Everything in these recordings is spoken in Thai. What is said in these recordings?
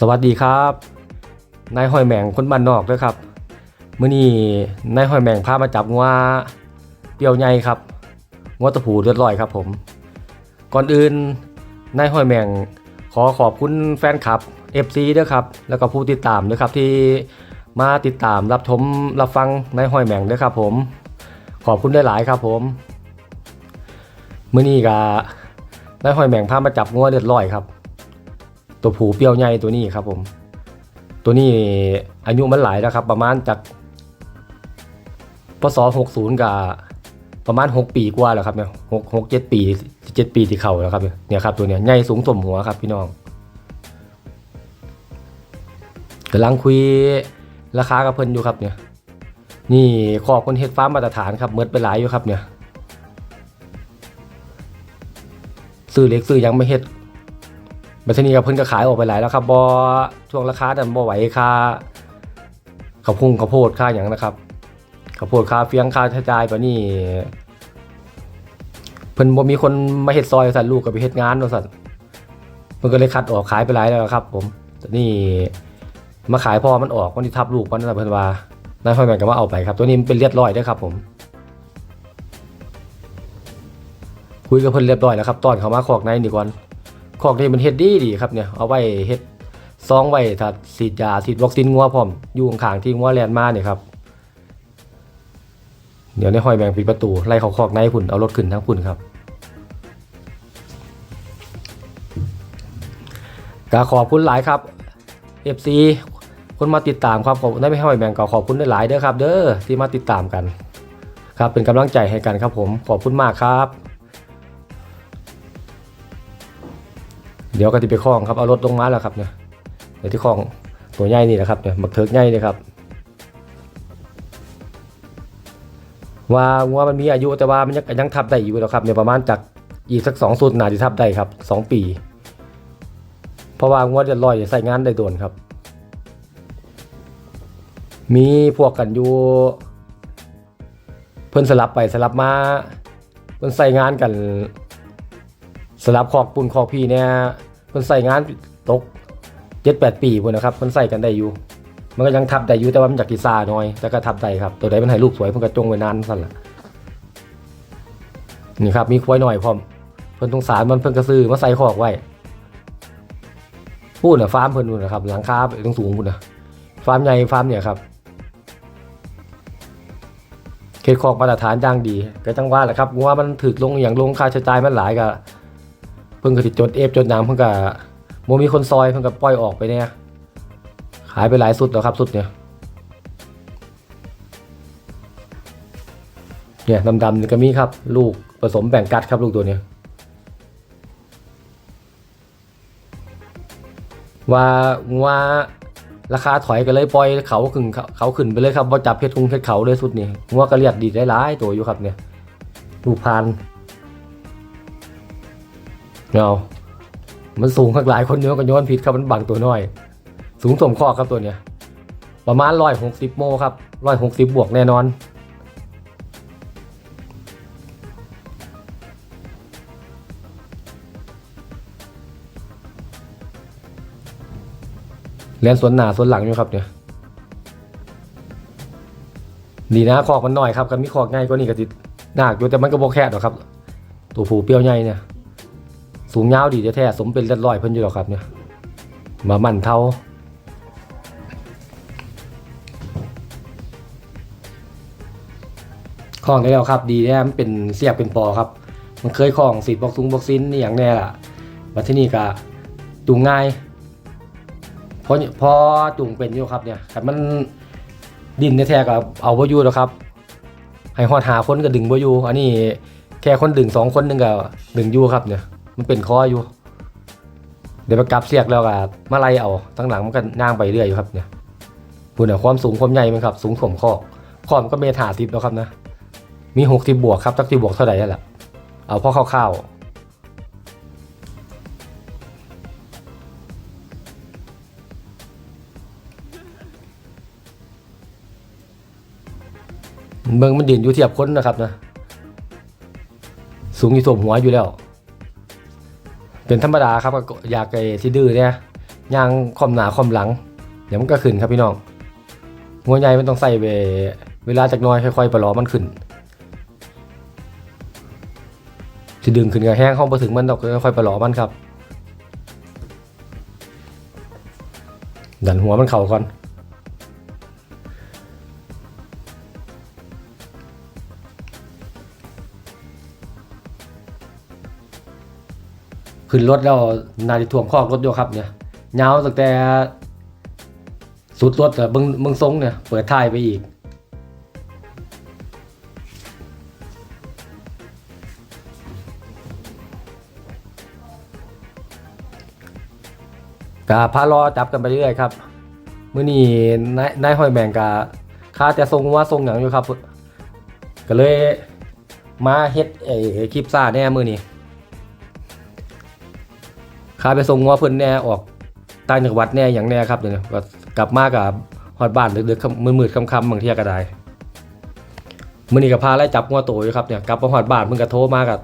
สวัสดีครับ นายหอยแมงคนบ้านนอกด้วยครับมื้อนี้นายหอยแมงพามาจับงัวเปียวใหญ่ครับงัวตะผูเลือดลอยครับผม ก่อนอื่นนายหอยแมงขอขอบคุณแฟนคลับ FC ด้วยครับ แล้วก็ผู้ติดตามด้วยครับที่มาติดตามรับชมรับฟังนายหอยแมงด้วยครับผม ขอบคุณได้หลายครับผมมื้อนี้ก็นายหอยแมงพามาจับงัวเลือดลอยครับ ตัวผูเปรี้ยวใหญ่ตัวนี้ครับผม ตัวนี้อายุมันหลายแล้วครับ ประมาณจากพศ60กับประมาณ6ปีกว่าแล้วครับเนี่ยหกหกเจ็ดปีเจ็ดปีที่เข่าแล้วครับเนี่ยครับตัวเนี้ยใหญ่สูงสมหัวครับพี่น้องกำลังคุยราคากับเพิ่นอยู่ครับเนี่ยนี่ขอบคนเฮ็ดฟ้ามมาตรฐานครับเมิดไปหลายอยู่ครับเนี่ยซื้อเล็กซื้อยังไม่เฮ็ด บัตรนี้กับเพิ่นก็ขายออกไปหลายแล้วครับบอช่วงราคาดันบ่ไหวค่าข้าวพุ่งข้าวโพดค่าอย่างนะครับข้าวโพดค่าเฟียงค่าใช้จ่ายปะนี่เพิ่นบ่มีคนมาเฮ็ดซอยสั่นลูกก็ไปเฮ็ดงานว่าสั่นเพิ่นก็เลยคัดออกขายไปหลายแล้วครับ ผมแต่นี่มาขายพอมันออกวันที่ทับลูกมันนั่นนะเพิ่นว่านายพ่อแม่ก็มาเอาไปครับ ตัวนี้มันเป็นเรียบร้อยด้อครับ ผม คุยกับเพิ่นเรียบร้อยแล้วครับตอนเขามาขอกในนี่ก่อน อกนี่มันเฮ็ดดีดีครับเนี่ยเอาไว้เฮ็ดซองไว้ถ้าฉีดยาฉีดวัคซีนงัวพร้อมอยู่ข้างๆที่งัวแลนมาเนี่ยครับเดี๋ยวในห้อยแบงปิดประตูไล่เขาคอกในพุ่นเอารถขึ้นทั้งพุ่นครับก็ขอบคุณหลายครับ FC คนมาติดตามครับผมได้ไม่ห้อยแบงก็ขอบคุณได้หลายเด้อครับ เด้อที่มาติดตามกัน ครับเป็นกำลังใจให้กันครับผมขอบคุณมากครับ เดี๋ยวก็จะไปคล้องครับเอารถลงมาแล้วครับเนี่ยเดี๋ยวที่คล้องตัวใหญ่นี่แหละครับเนี่ยบักเทิกใหญ่เลยครับว่างัวมันมีอายุแต่ว่ามันยังยังทับได้อยู่แล้วครับเนี่ยประมาณจากอีกสักสองสุดนาจะทับได้ครับสองปี เพราะว่างัวเดือดลอยใส่งานได้โดนครับ มีพวกกันอยู่ เพิ่นสลับไปสลับมาเพิ่นใส่งานกัน สลับคอกปุ่นคอกพี่เนี่ย พิ่นใส่งานตกเจ็ดแปดปีพุ่นนะครับเพิ่นใส่กันได้อยู่ มันก็ยังทับได้อยู่แต่ว่ามันจากกีซาน่อย แต่ก็ทับได้ครับ ตัวใดมันให้ลูกสวยเพิ่นก็จงไว้นานสั่นละนี่ครับมีควายหน่อยพร้อมเพิ่นตรงสารมันเพิ่นก็ซื้อมาใส่คอกไว้พูดนะฟาร์มเพิ่นนู่นนะครับหลังคาไปตรงสูงพุ่นนะฟาร์มใหญ่ฟาร์มเนี่ยครับเขตคอกมาตรฐานอย่างดีก็จังว่าแหละครับงัวมันถึกลงอย่างลงค่าใช้จ่ายมันหลายก็ พิ่งก็ติดจดเอฟจดน้ำเพิ่งก็โมมีคนซอยเพิ่งก็ปล่อยออกไปเนี่ยขายไปหลายสุดแล้วครับสุดเนี่ยเนี่ยดำๆนี่ก็มีครับ ลูกผสมแบ่งกัดครับลูกตัวเนี้ยว่าว่าราคาถอยกันเลยปล่อยเขาขึ้นเขาขึ้นไปเลยครับว่าจับเพชรคุงเพชรเขาเลยสุดนี่งัวก็เรียกดีได้หลายตัวอยู่ครับเนี่ยลูกพาน เอามันสูงข้างหลายคนโยนก็โยนผิดครับมันบังตัวน้อย สูงสมข้อครับตัวเนี้ย ประมาณร้อยหกสิบโมครับร้อยหกสิบบวกแน่นอนเรียนสวนหนาสวนหลังอยู่ครับเนี่ยดีนะคอกมันหน่อยครับกันมีคอกง่ายกว่านี้ก็ติดหนักอยู่แต่มันก็โบแคบหรอกครับ ตัวผูเปรี้ยวใหญ่เนี่ย สูงยาวดีแท้ๆสมเป็นเลือดลอยเพิ่นอยู่หรอกครับเนี่ยมามั่นเท่าคล้องได้แล้วครับ ดีแน่มันเป็นเสียบเป็นปอครับ มันเคยคล้องสีบอกซุงบอกซินนี่อย่างแน่ล่ะมาที่นี่ก็จูงง่ายเพราะพอจูงเป็นอยู่ครับเนี่ยแต่มันดินแท้ๆก็เอาบ่อยู่แล้วครับ ให้ฮอดหาคนก็ดึงบ่อยู่อันนี้แค่คนดึงสองคนหนึงก็ดึงอยู่ครับเนี่ย มันเป็นคออยู่ เดี๋ยวไปกลับเสียกแล้วก็มาไล่เอาตั้งหลังมันก็ย่างไปเรื่อยอยู่ครับเนี่ยพูดเนี่ยความสูงความใหญ่มันครับ สูงข่มข้อข้อมันก็เมตรหาสิบแล้วครับนะ มีหกสิบบวกครับจักสิบวกเท่าไหร่นั่นแหละเอาพ่อคร่าวๆเมืองมันดินอยู่เทียบคนนะครับนะ สูงอยู่ท่วมหัวอยู่แล้ว เป็นธรรมดาครับก็อยากไอ้ที่ดื้อเนี่ยยางคอมหนาคอมหลัง เดี๋ยวมันก็ขึ้นครับพี่น้องงัวใหญ่มันต้องใส่เวเวลาจากน้อยค่อยๆประลอมันขึ้นสิดึงขึ้นกับแห้งเข้าไปถึงมันดอกค่อยๆประลอมันครับ ดันหัวมันเข่าก่อน ขึ้นรถแล้วนาฬิถ่วงคอกรถโยครับเนี่ยยาวตั้งแต่สุดรถอะเบิงเบิงทรงเนี่ยเปิดท้ายไปอีกกาพารอจับกันไปเรื่อยครับมื้อนี้นายนายห้อยแมงกาค่าแต่ทรงว่าทรงหยังอยู่ครับ ก็เลยมาเฮ็ดไอ้คลิปซ่าแน่มือนี้ ข้าไปส่งงัวเพิ่นแน่ออกต่างจังหวัดแน่อย่างแน่ครับเดี๋ยวนี้ก็กลับมากับฮอดบ้านดึกๆมืดๆค่ำๆบางเที่ยก็ได้มื้อนี้ก็พาไล่จับงัวโตอยู่ครับเนี่ยกลับมาฮอดบ้านเพิ่นก็โทรมากับ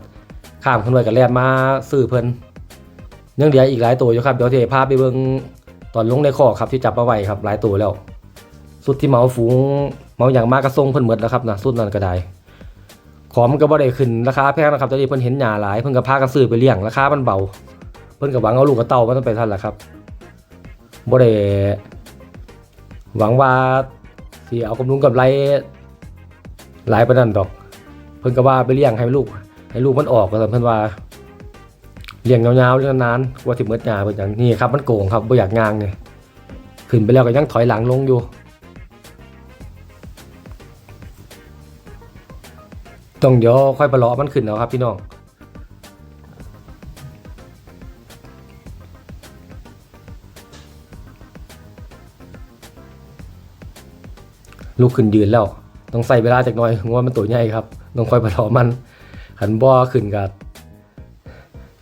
ข้ามเพิ่นไว้ก็แล่นมาซื้อเพิ่นยังเหลืออีกหลายตัวอยู่ครับเดี๋ยวสิพาไปเบิ่งตอนลงในคอครับที่จับมาไว้ครับหลายตัวแล้ว สุดที่เหมาฝูงเหมาอย่างมากก็ส่งเพิ่นหมดแล้วครับนะสุดนั้นก็ได้ของมันก็บ่ได้ขึ้นราคาแพงนะครับตอนนี้เพิ่นเห็นหญ้าหลายเพิ่นก็พากันซื้อไปเลี้ยงราคามันเบา พิ่นก็หวังเอาลูกกับเต่ามันต้องไปทันแหละครับบ่ได้หวังว่าสิเอากำลุงกับไรหลายปานนั้นดอก เพิ่นก็ว่าไปเลี้ยงให้ลูก ให้ลูกมันออกก็ซั่นเพิ่นว่าเลี้ยงยาวๆเลี้ยงนานๆกว่าสิหมดหญ้าเพิ่นจังนี่ครับมันโกงครับบ่อยากงางเนี่ยขึ้นไปแล้วก็ยังถอยหลังลงอยู่ต้องเดี๋ยวค่อยไปรอมันขึ้นเอาครับพี่น้อง ลุกขึ้นยืนแล้ว ต้องใส่เวลาจากน่อยงัวมันตัวใหญ่ครับ ต้องคอยประทอมันขันบ่อขึ้นกับ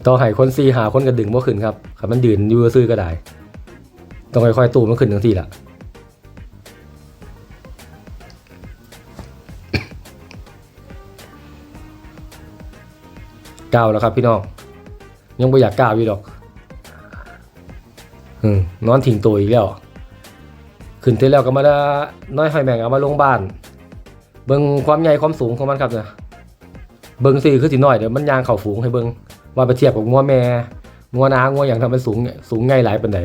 ต่อให้คนซีหาคนกระดึงบ่ขึ้นครับขันมันยืนอยู่ซื่อก็ได้ ต้องค่อยๆ ตูมันขึ้นทั้งทีละก้าวแล้วครับพี่น้อง ยังไม่อยากก้าวอยู่ดอก อืมนอนทิ้งตัวอีกแล้ว ขึ้นเสร็จแล้วก็มาด้น้อยหอยแมงเอามาลงบ้าน เบิ่งความใหญ่ความสูงของมันครับเนี่ยเบิ่งสิคือสิน้อยเดี๋ยวมันยางเข่าฝูงให้เบิ่งว่าไปเทียบกับงัวแม่งัวนางัวอย่างทำมันสูงสูงไงหลายปานใด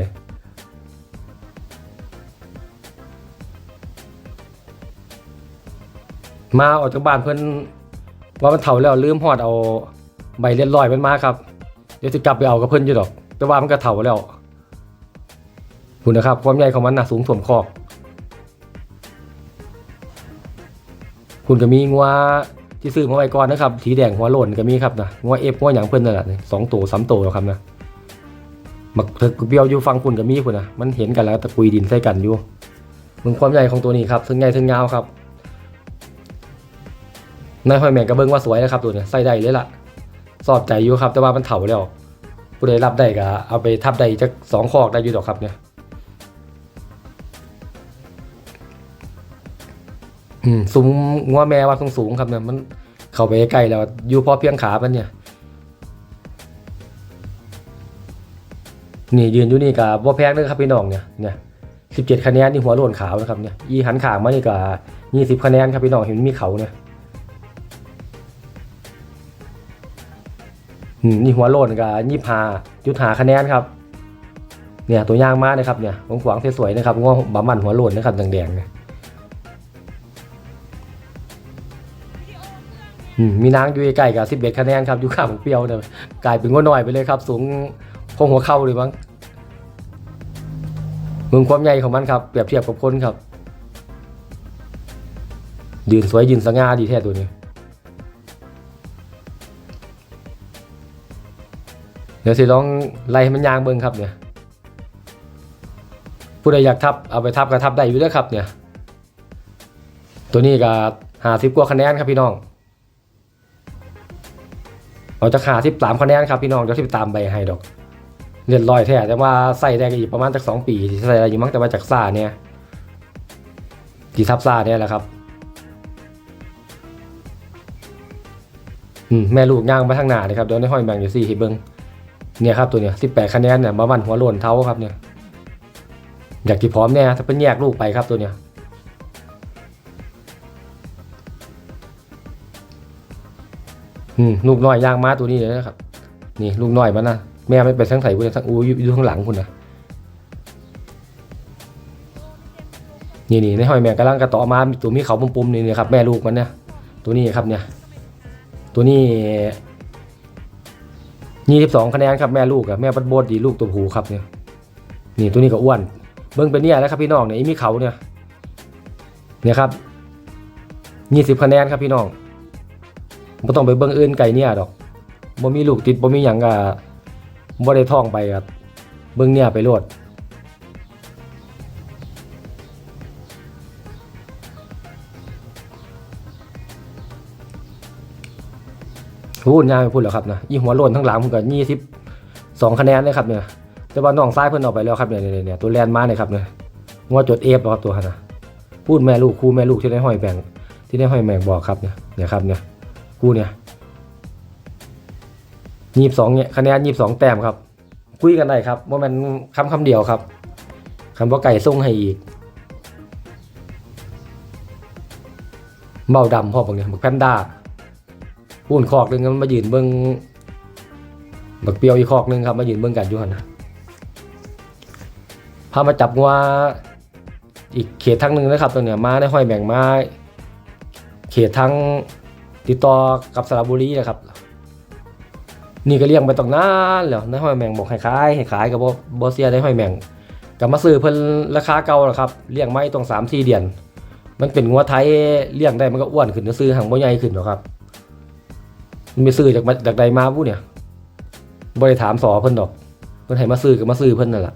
มาออกจากบ้านเพิ่นว่ามันเฒ่าแล้วลืมฮอดเอาใบเลียนลอยมันมาครับ เดี๋ยวสิกลับไปเอากับเพิ่นอยู่ดอก แต่ว่ามันก็เฒ่าแล้ว คุณนะครับ ความใหญ่ของมันนะสูงถ่วมคอกคุณก็มีงัวที่ซื้อมาไว้ก่อนนะครับสีแดงหัวโหล่นก็มีครับนะงัวเอฟงัวอย่างเพิ่นนั่นแหละสองตัวสามตัวครับนะมักเถกเบี้ยวอยู่ฟังคุณก็มีคุณนะมันเห็นกันแล้วตะกุยดินใส่กันอยู่มึงความใหญ่ของตัวนี้ครับทั้งใหญ่ทั้งยาวครับนายหอยแมงกระเบิ้องว่าสวยนะครับตัวเนี้ยใส่ได้เลยล่ะ สอบใจอยู่ครับ แต่ว่ามันเถาแล้วผู้ใดรับได้ก็เอาไปทับได้จักสองคอกได้อยู่ดอกครับเนี่ย อืมซุ้มงัวแม่ว่าสูงสูงครับเนี่ยมันเข้าไปใกล้แล้วอยู่พอเพียงขามันเนี่ยนี่ยืนอยู่นี่กับว่าแพงเลยครับพี่น้องเนี่ยเนี่ยสิบเจ็ดคะแนนนี่หัวโลนขาวนะครับเนี่ยอีหันขางมานี่กับยี่สิบคะแนนครับพี่น้องเห็นมีเขาเนี่ยนี่หัวโลนกับยี่หาจุดหาคะแนนครับ เนี่ยตัวย่างมากนะครับเนี่ยของขวางสวยๆนะครับงอบะมันหัวโลนนะครับแดงๆเนี่ย มีนางอยู่ใกล้กับสิบเอ็ดคะแนนครับอยู่ข้างเปรียวเนี่ยกลายเป็นงัวน้อยไปเลยครับ สูงคงหัวเข่าเลยมั้งมึงความใหญ่ของมันครับเปรียบเทียบกับคนครับ ยืนสวยยืนสง่าดีแท้ตัวนี้เดี๋ยวสิลองไล่มันยางเบิ่งครับเนี่ยผู้ใดอยากทับเอาไปทับก็ทับได้อยู่แล้วครับเนี่ย ตัวนี้ก็หาสิบกว่าคะแนนครับพี่น้อง เราจะขาที่สามคะแนนครับพี่น้องเดี๋ยวที่ไปตามใบให้ดอกเรียนลอยแท้แต่ว่าใส่ได้ก็อีกประมาณจากสองปีที่ใส่ได้อยู่มั้งแต่ว่าจากซาเนี่ยกีทับซาเนี่ยแหละครับอืแม่ลูกย่างไปทางหน้าเลยครับเดี๋ยวในห้อยแบงอยู่สี่ให้เบิงเนี่ยครับตัวเนี้ยสิบแปดคะแนนเนี่ยมาวันหัวโลนเท้าครับเนี่ยอยากที่พร้อมเนี่ยถ้าเป็นแยกลูกไปครับตัวเนี้ย ลูกน้อยย่างม้าตัวนี้เลยนะครับ นี่ลูกน้อยมันนะแม่ไม่ไปทั้งใส่คุณทั้งอูอยู่อยู่ข้างหลังคุณนะนี่นี่ในห้อยแม่กำลังกระต่อมาตัวมีเขาปุ่มๆนี่นะครับ แม่ลูกมันเนี่ยตัวนี้ครับเนี่ย ตัวนี้ยี่สิบสองคะแนนครับแม่ลูกอะแม่ปัดโบดดีลูกตัวผูครับเนี่ยนี่ตัวนี้ก็อ้วน เบิ้งเป็นเนี่ยแล้วครับพี่น้องเนี่ยมีเขาเนี่ยเนี่ยครับยี่สิบคะแนนครับพี่น้อง ไม่ต้องไปเบิ้งอื่นไก่เนี่ยดอกบ่มีลูกติดบ่มีหยังก็บ่ได้ท่องไปครับ เบิ้งเนี่ยไปโลดพูดยางไปพูดแล้วครับนะยี่หัวโลนทั้งหลังผมก็ยี่สิบสองคะแนนเลยครับเนี่ยแต่ว่าน้องซ้ายเพิ่นออกไปแล้วครับเนี่ยเนี่ยเนี่ยตัวแลนมาเนี่ยครับเนี่ยงัวจดเอฟครับตัวนะพูดแม่ลูกคู่แม่ลูกที่ได้ห้อยแบ่งที่ได้ห้อยแบ่งบอกครับเนี่ยเนี่ยครับเนี่ย คู่เนี่ยยี่สิบสองเนี่ยคะแนนยี่สิบสองแต้มครับคุยกันได้ครับว่ามันคำคำเดียวครับคำว่าไก่ส่งให้อีกเบาดำพ่อบอกเนี่ยบักแพนด้าพูนคอกหนึ่งมันมายืนเบิ้งบักเปียวอีกคอกหนึ่งครับมายืนเบิ้งกันอยู่หันนะพามาจับงัวอีกเขตทั้งหนึ่งนะครับตัวเนี้ยมาได้ห้อยแบ่งมาเขตทั้ง ติดต่อกับสระบุรีนะครับ นี่ก็เลี้ยงไปตั้งนานแล้วได้ห้อยแบ่งบอกให้ขายให้ขายกับบอบเซียได้ห้อยแบ่งกับมาซื้อเพิ่นราคาเก่าแหละครับเลี้ยงไม่ต้งสามสี่เดือน มันเป็นงัวไทยเลี้ยงได้มันก็อ้วนขึ้นซื้อหางบ่ใหญ่ขึ้นหรอกครับมันไปซื้อจากมาจากใดมาผู้เนี่ยบ่ได้ถามสอเพิ่นดอก เพิ่นให้มาซื้อก็มาซื้อเพิ่นนั่นแหละ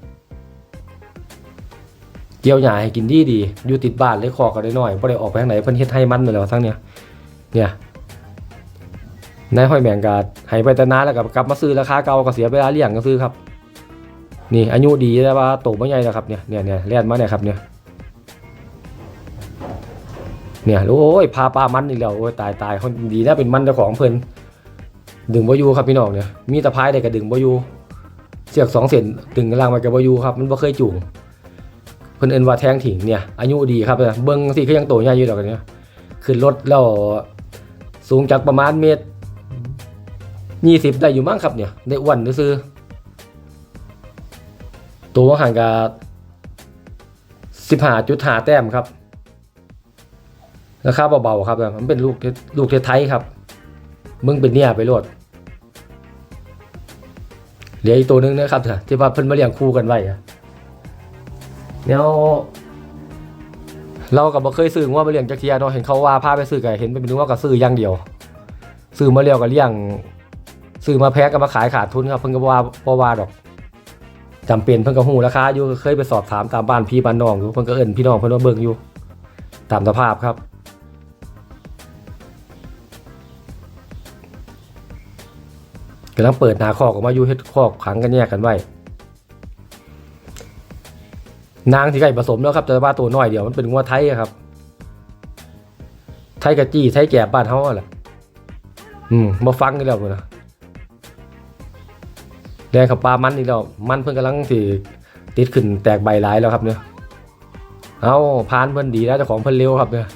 เกี่ยวหญ้าให้กินดีดีอยู่ติดบ้านเลยคอก็ได้น้อยบ่ได้ออกไปทางไหนเพิ่นเฮ็ดให้มันนั่นแหละทั้งเนี้ยเนี่ย นายห้อยแมงก็ให้ไปแต่นานแล้วก็กลับมาซื้อราคาเก่าก็เสียเวลาเลี้ยงก็ซื้อครับ นี่อายุดีแต่ว่าโตบ่ใหญ่แล้วครับเนี่ยเนี่ยเนี่ยแล่นมาเนี่ยครับเนี่ยเนี่ยโอ้ยพาปลามันอีกแล้วโอ้ยตายตายคนดีนะเป็นมันเจ้าของเพิ่นดึงบอยู่ครับพี่น้องเนี่ยมีตะพายได้ก็ดึงบอยู่เสียกสองเส้นดึงกำลังมาก็บ่อยู่ครับมันบ่เคยจูงเพิ่นเอินว่าแทงถิงเนี่ยอายุดีครับเบิ่งสิก็ยังโตใหญ่อยู่ดอกอันเนี่ยขึ้นรถแล้วสูงจากประมาณเมตร ยี่สิบได้อยู่มั้งครับเนี่ยได้อ้วนซื้อตัวห่างกับสิบห้าจุดห้าแต้มครับราคาเบาๆครับมันเป็นลูกลูกไทยครับ มึงเป็นเนี่ยไปโลดเหลืออีกตัวหนึงนะครับเที่ว่าเพิ่นมาเลี้ยงคู่กันไว้เดี๋ยเรากับบ่เคยซื้อว่ามาเลี้ยงจักเทียเนาะเห็นเขาว่าพาไปซื้อก็เห็นเป็นนึกว่าก็ซื้ออย่างเดียว ซื้อมาเลี้ยงก็เลี้ยง ซื้อมาแพ้ก็มาขายขาดทุนครับเพิ่นก็ว่าบ่ว่าดอกจำเป็นเพิ่นก็ฮู้ราคาอยู่เคยไปสอบถามตามบ้านพี่บ้านน้องอยู่เพิ่นก็เอิ้นพี่น้องเพิ่นว่าเบิ่งอยู่ ตามสภาพครับกำลังเปิดหนาคอกออกมาอยู่เฮ็ดคอกขังกันแยกกันไว้นางที่ไก่ผสมแล้วครับแต่ว่าตัวน้อยเดียวมันเป็นงัวไทยครับ ไทยกะจี้ไทยแก่บ้านเฮาอะแหละอืมมาฟังกันแล้วพุ่นนะ แดงกับปลามันนี่แล้วมันเพิ่นกำลังสิติดขึ้นแตกใบหลายแล้วครับเนี่ยเอาพานเพิ่นดีแล้วเจ้าของเพิ่นเร็วครับเนี่ย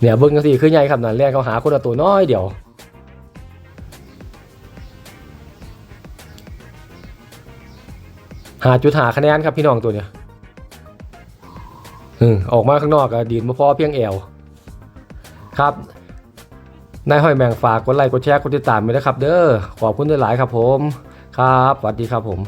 เนี่ยเบิ่งจังซี่คือใหญ่ครับนั่นแรกเขาหาคนละตัวน้อยเดียวหาจุดหาคะแนนครับพี่น้องตัวเนี้ยอืออกมาข้างนอกก็ดีนมาพอเพียงแอวครับ นายห้อยแมงฝากกดไลค์กดแชร์กดติดตามไปนะครับ เด้อขอบคุณหลายๆครับผม ครับสวัสดีครับผม